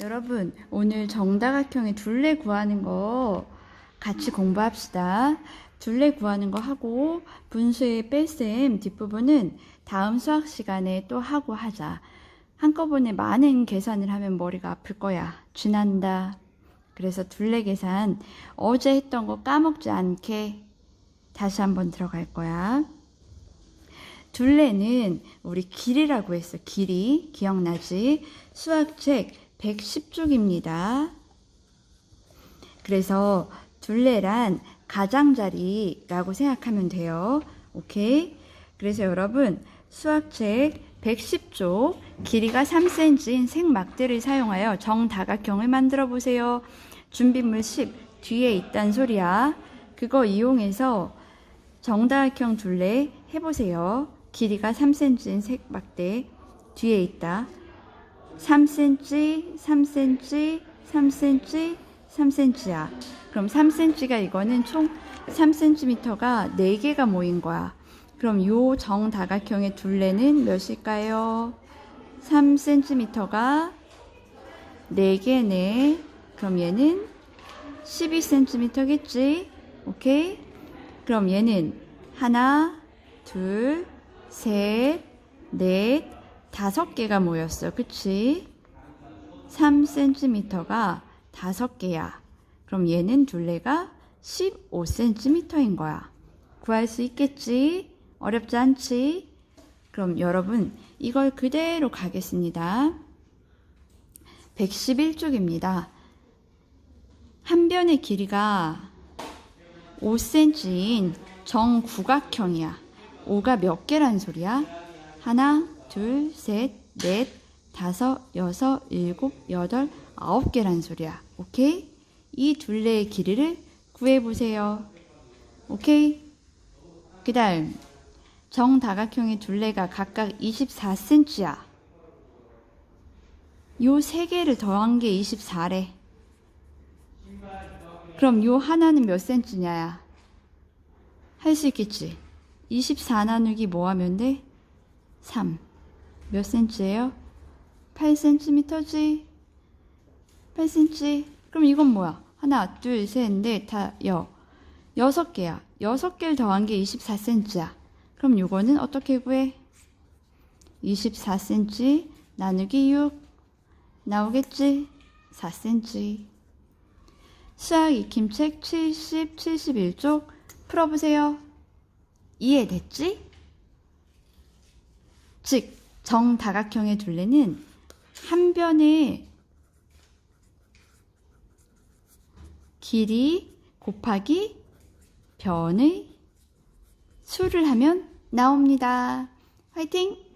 여러분, 오늘 정다각형의 둘레 구하는 거 같이 공부합시다. 둘레 구하는 거 하고 분수의 뺄셈 뒷부분은 다음 수학 시간에 또 하고 하자. 한꺼번에 많은 계산을 하면 머리가 아플 거야. 쥐난다. 그래서 둘레 계산 어제 했던 거 까먹지 않게 다시 한번 들어갈 거야. 둘레는 우리 길이라고 했어. 길이. 기억나지? 수학책 110쪽입니다. 그래서 둘레란 가장자리라고 생각하면 돼요. 오케이? 그래서 여러분 수학책 110쪽 길이가 3cm인 색막대를 사용하여 정다각형을 만들어 보세요. 준비물 10 뒤에 있단 소리야. 그거 이용해서 정다각형 둘레 해보세요. 길이가 3cm인 색막대 뒤에 있다. 3cm, 3cm, 3cm, 3cm야. 그럼 3cm가 이거는 총 3cm가 4개가 모인 거야. 그럼 요 정다각형의 둘레는 몇일까요? 3cm가 4개네. 그럼 얘는 12cm겠지? 오케이? 그럼 얘는 하나, 둘, 셋, 넷, 다섯 개가 모였어. 그치? 3cm가 다섯 개야. 그럼 얘는 둘레가 15cm인 거야. 구할 수 있겠지? 어렵지 않지? 그럼 여러분, 이걸 그대로 가겠습니다. 111쪽입니다. 한 변의 길이가 5cm인 정구각형이야. 5가 몇 개란 소리야? 하나, 둘, 셋, 넷, 다섯, 여섯, 일곱, 여덟, 아홉 개란 소리야. 오케이? 이 둘레의 길이를 구해보세요. 오케이? 그 다음, 정다각형의 둘레가 각각 24cm야. 요 세 개를 더한 게 24래. 그럼 요 하나는 몇 cm냐야? 할 수 있겠지? 24 나누기 뭐 하면 돼? 3. 몇 cm예요? 8cm지? 8cm. 그럼 이건 뭐야? 하나, 둘, 셋, 넷, 다, 여. 여섯 개야. 여섯 개를 더한 게 24cm야. 그럼 요거는 어떻게 구해? 24cm 나누기 6 나오겠지? 4cm. 수학 익힘책 70, 71쪽 풀어보세요. 이해됐지? 즉, 정다각형의 둘레는 한 변의 길이 곱하기 변의 수를 하면 나옵니다. 화이팅!